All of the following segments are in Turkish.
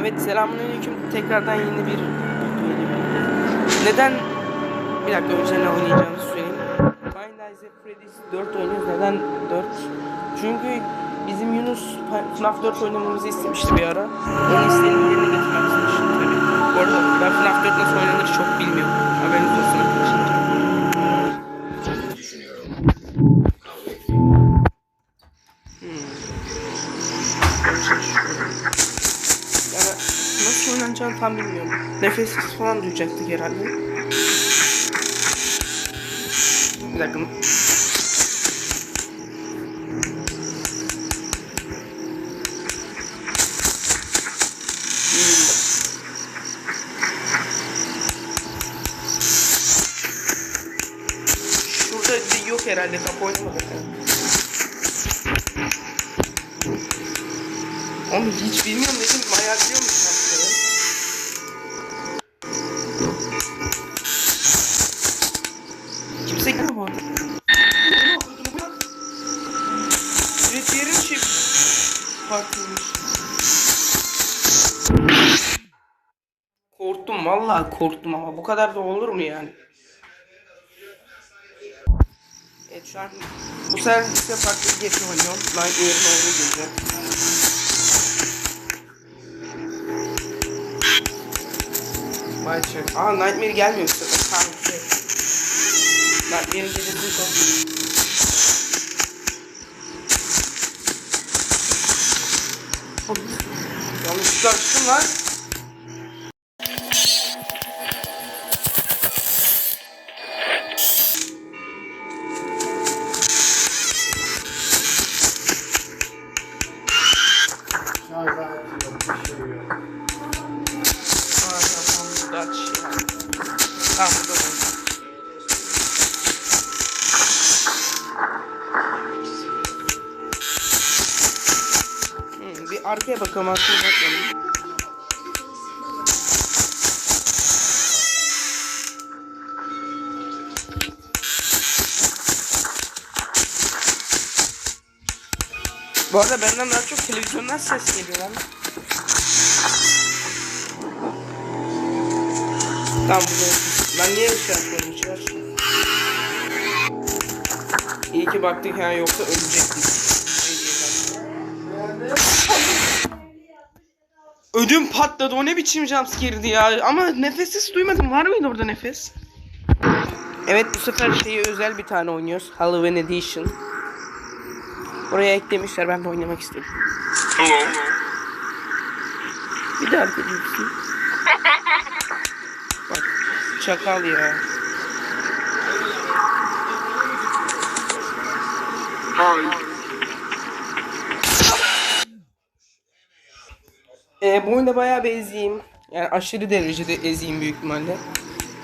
Evet selamünaleyküm. Tekrardan yeni bir Neden bir dakika önce ne oynayacağımızı söyleyeyim. Five Nights at Freddy's 4 oynuyoruz. Neden 4? Çünkü bizim Yunus FNAF 4 oynamamızı istemişti bir ara. Onun isteğini yerine getirmek istemiştim tabii. Bu arada ben FNAF 4 nasıl oynanır çok bilmiyorum. Haberiniz olsun arkadaşlar. Oynanacağını tam bilmiyorum. Nefessiz falan duyacaktık herhalde. Bir dakika. Yok herhalde kapı oynamadık. Oğlum hiç bilmiyorum dedim bayağı biliyormuş farklıymış. Korktum vallahi korktum ama bu kadar da olur mu yani? Evet şu an bu sefer ise farklı bir geçim oynuyorum. Nightmare'ın olduğu gibi. Vay. Aa Nightmare gelmiyor bu sefer. Şey. Nightmare'in gecesini çok iyi. Yanlışlıkla açtım lan. Arkaya bakalım arkaya bakalım. Bu arada benden daha çok televizyondan ses geliyor lan. Tamam burada. Ben niye ışığı açmıyorum ışığı aç. İyi ki baktık ya yoksa ölecektik. Ödüm patladı. O ne biçim jumpscare'di ya? Ama nefessiz duymadım. Var mıydı orada nefes? Evet bu sefer şeyi özel bir tane oynuyoruz. Halloween Edition. Oraya eklemişler. Ben de oynamak istiyorum. Hello. Bir de hareket Bak çakal ya. Hi. Ee, bu oyunda bayağı bir eziyim. Yani aşırı derecede eziyim büyük ihtimalle.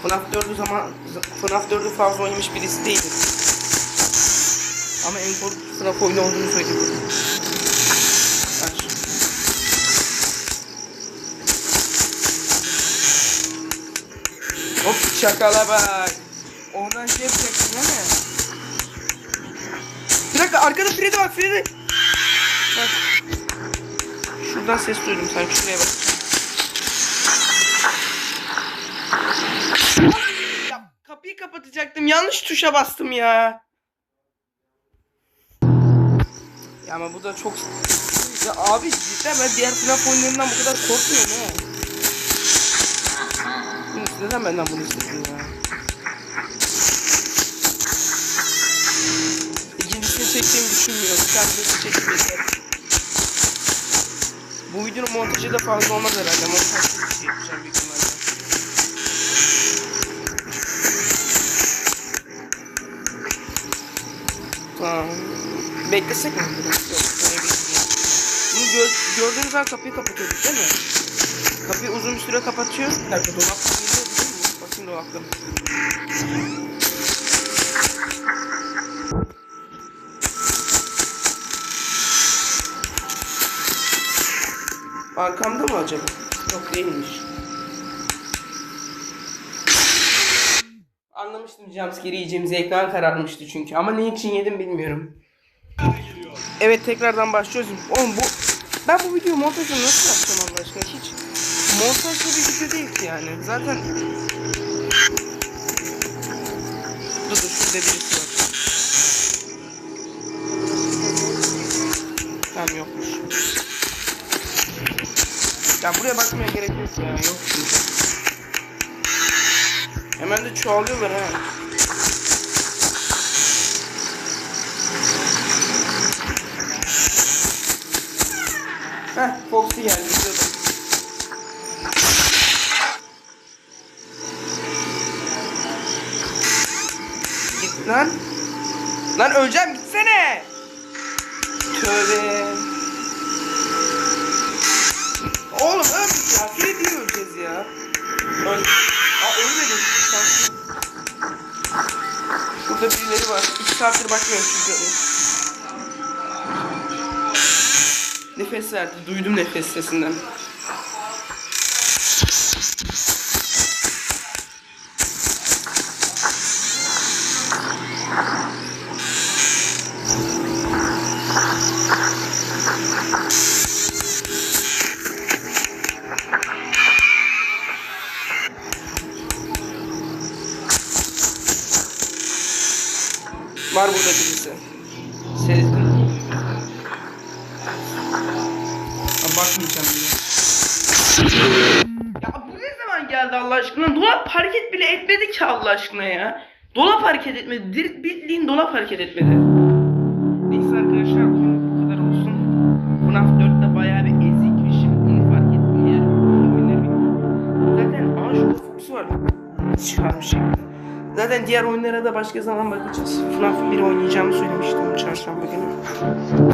FNAF 4'ü zaman FNAF 4'ü fazla oynamış birisi değilim. Ama en korkunç FNAF oyunu olduğunu söyleyeyim. Aç. Hop şakala bak. Oradan şey yapacaksın değil mi? Bir dakika arkada Freddy bak Freddy. Bak. Şuradan ses duydum sanki şuraya bak. Ya kapıyı kapatacaktım yanlış tuşa bastım ya. Ya ama bu da çok... Ya abi cidden ben diğer FNAF oyunlarından bu kadar korkmuyorum ha. Neden benden bunu istedin ya? İkincisini çektiğimi düşünmüyorum. Sen bir çekeyim yeter. Videonun montajı da fazla olmaz herhalde. Montajsız bir şey yapacağım büyük ihtimalle. Tamam. Beklesek mi? biraz? Yok. Bunu gör, gördüğünüz an kapıyı kapatıyorduk değil mi? Kapıyı uzun bir süre kapatıyor. Dakika dolap? Bakayım dolapta. Arkamda mı acaba? Yok değilmiş. Anlamıştım jumpscare yiyeceğimizi ekran kararmıştı çünkü ama ne için yedim bilmiyorum. Evet tekrardan başlıyoruz. Oğlum bu Ben bu video montajını nasıl yapacağım Allah aşkına hiç montajlı bir video değil ki yani. Zaten Dur dur şurada birisi var. Tamam yokmuş. Ya buraya bakmaya gerek yok ya. Yok çünkü. Hemen de çoğalıyorlar ha. Heh, Foxy geldi. izliyordum. Git lan. Lan öleceğim gitsene. Tövbe. Oğlum öldük ya. Diye öleceğiz ya. Öl. Aa ölmedim. Şanslı. Burada birileri var. İki saattir bakmıyorum çünkü. Nefes verdi. Duydum nefes sesinden. Var burada birisi. Sezdim. Aa, bakmayacağım bile. Ya bu ne zaman geldi Allah aşkına? Dolap hareket bile etmedi ki Allah aşkına ya. Dolap hareket etmedi. Dir bildiğin dolap hareket etmedi. Neyse arkadaşlar bu kadar olsun. FNAF 4'te bayağı bir ezikmişim. Bunu fark ettim oyunları. Zaten aa şurada Fox var. Çıkarmış Zaten diğer oyunlara da başka zaman bakacağız. FNAF 1 oynayacağımı söylemiştim çarşamba günü.